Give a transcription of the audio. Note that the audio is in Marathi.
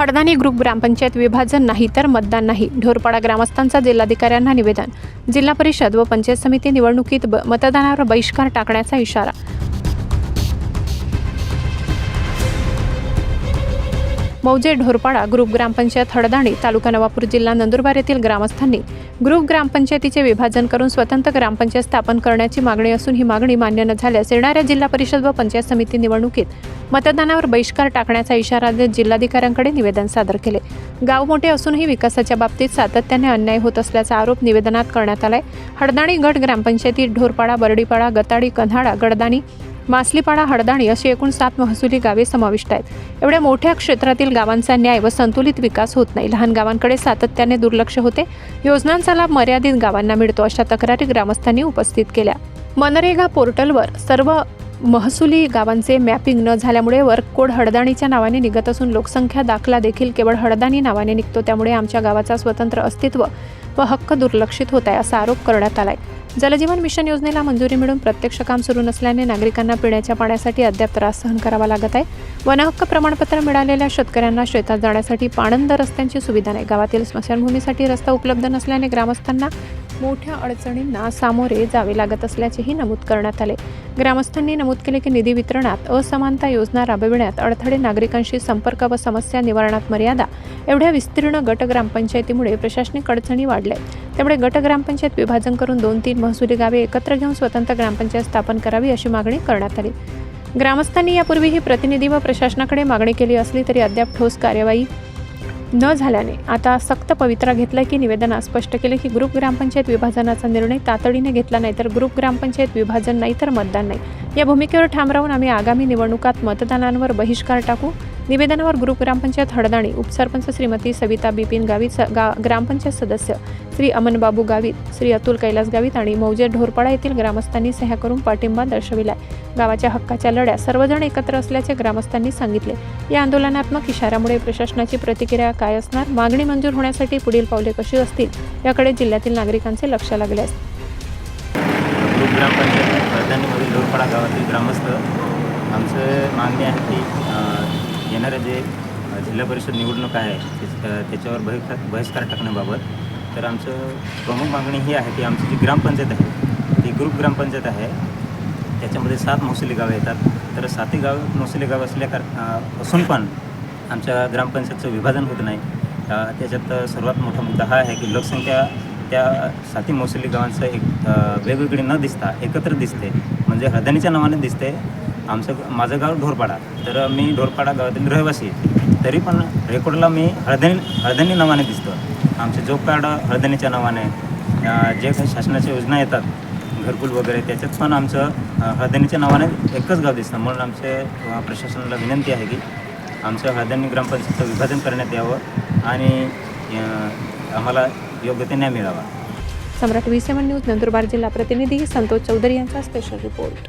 हडदानी ग्रुप ग्रामपंचायत विभाजन नाही तर मतदान नाही. ढोरपाडा ग्रामस्थांचा जिल्हाधिकाऱ्यांना निवेदन. जिल्हा परिषद व पंचायत समिती निवडणुकीत ब- मतदानावर बहिष्कार टाकण्याचा इशारा. मौजे ढोरपाडा ग्रुप ग्रामपंचायत हडदाणी तालुका नवापूर जिल्हा नंदुरबार येथील ग्रामस्थांनी ग्रुप ग्रामपंचायतीचे विभाजन करून स्वतंत्र ग्रामपंचायत स्थापन करण्याची मागणी असून ही मागणी मान्य न झाल्यास येणाऱ्या जिल्हा परिषद व पंचायत समिती निवडणुकीत मतदानावर बहिष्कार टाकण्याचा इशारा देत जिल्हाधिकाऱ्यांकडे निवेदन सादर केले. गाव मोठे असूनही विकासाच्या बाबतीत सातत्याने अन्याय होत असल्याचा आरोप निवेदनात करण्यात आलाय. हडदाणी गट ग्रामपंचायतीत ढोरपाडा बर्डीपाडा गताडी कन्हाडा गडदाणी मासलीपाडा हडदाणी अशी एकूण सात महसुली गावे समाविष्ट आहेत. एवढ्या मोठ्या क्षेत्रातील गावांचा न्याय व संतुलित विकास होत नाही. लहान गावांकडे सातत्याने दुर्लक्ष होते. योजनांचा लाभ मर्यादित गावांना मिळतो अशा तक्रारी ग्रामस्थांनी उपस्थित केल्या. मनरेगा पोर्टलवर सर्व महसुली गावांचे मॅपिंग न झाल्यामुळे वर्क कोड हडदाणीच्या नावाने निघत असून लोकसंख्या दाखला देखील केवळ हडदाणी नावाने निघतो त्यामुळे आमच्या गावाचा स्वतंत्र अस्तित्व व हक्क दुर्लक्षित होत आहे असा आरोप करण्यात आलाय. जलजीवन मिशन योजनेला मंजुरी मिळून प्रत्यक्ष काम सुरू नसल्याने नागरिकांना पिण्याच्या पाण्यासाठी अद्याप त्रास सहन करावा लागत आहे. वनहक्क प्रमाणपत्र मिळालेल्या शेतकऱ्यांना शेतात जाण्यासाठी पाणंद रस्त्यांची सुविधा नाही. गावातील स्मशानभूमीसाठी रस्ता उपलब्ध नसल्याने ग्रामस्थांना मोठ्या अडचणींना सामोरे जावे लागत असल्याचेही नमूद करण्यात आले. ग्रामस्थांनी नमूद केले की निधी वितरणात असमानता योजना राबविण्यात अडथळे नागरिकांशी संपर्क व समस्या निवारणात मर्यादा एवढ्या विस्तीर्ण गट ग्रामपंचायतीमुळे प्रशासनिक अडचणी वाढल्या. त्यामुळे गट ग्रामपंचायत विभाजन करून दोन तीन महसुली गावे एकत्र घेऊन स्वतंत्र ग्रामपंचायत स्थापन करावी अशी मागणी करण्यात आली. ग्रामस्थांनी यापूर्वीही प्रतिनिधी व प्रशासनाकडे मागणी केली असली तरी अद्याप ठोस कार्यवाही न झाल्याने आता सक्त पवित्रा घेतला की निवेदनात स्पष्ट केले की ग्रुप ग्रामपंचायत विभाजनाचा निर्णय तातडीने घेतला नाही तर ग्रुप ग्रामपंचायत विभाजन नाही तर मतदान नाही. या भूमिकेवर ठाम राहून आम्ही आगामी निवडणुकात मतदानांवर बहिष्कार टाकू. निवेदनावर ग्रुप ग्रामपंचायत हडदाणी उपसरपंच श्रीमती सविता बिपिन गावित स- गा ग्रामपंचायत सदस्य श्री अमनबाबू गावित श्री अतुल कैलास गावित आणि मौजे ढोरपाडा येथील ग्रामस्थांनी सह्या करून पाठिंबा दर्शविलाय. गावाच्या हक्काच्या लढ्या सर्वजण एकत्र असल्याचे ग्रामस्थांनी सांगितले. या आंदोलनात्मक इशाऱ्यामुळे प्रशासनाची प्रतिक्रिया काय असणार मागणी मंजूर होण्यासाठी पुढील पावले कशी असतील याकडे जिल्ह्यातील नागरिकांचे लक्ष लागले ग्रामपंचायत राजधानीमधील डोरपाडा गावातील ग्रामस्थ आमचं मागणी आहे की येणाऱ्या जे जिल्हा परिषद निवडणूक आहे त्याच्यावर बहिष्कार बहिष्कार टाकण्याबाबत तर आमचं प्रमुख मागणी ही आहे की आमची जी ग्रामपंचायत आहे ती ग्रुप ग्रामपंचायत आहे त्याच्यामध्ये सात महसुली गावं येतात. तर सातही गाव महसुली गाव असल्या कार असून पण आमच्या ग्रामपंचायतचं विभाजन होत नाही. त्याच्यात सर्वात मोठा मुद्दा हा आहे की लोकसंख्या त्या साती महसुली गावांचं एक वेगवेगळी न दिसता एकत्र दिसते. म्हणजे हदानीच्या नावाने दिसते आमचं माझं गाव ढोरपाडा. तर मी ढोरपाडा गावातील रहिवासी आहे. तरी पण रेकॉर्डला मी हळदणी हळदणी नावाने दिसतो. आमचे जॉब कार्ड हळदणीच्या नावाने. जे काही शासनाच्या योजना येतात घरकुल वगैरे त्याच्यात पण आमचं हळदणीच्या नावाने एकच गाव दिसतं. म्हणून आमचे प्रशासनाला विनंती आहे की आमचं हळदणी ग्रामपंचायतचं विभाजन करण्यात यावं आणि आम्हाला योग्य ते न्याय मिळावा. Samrat V seven news Nandurbar जिल्हा प्रतिनिधी संतोष चौधरी यांचा स्पेशल रिपोर्ट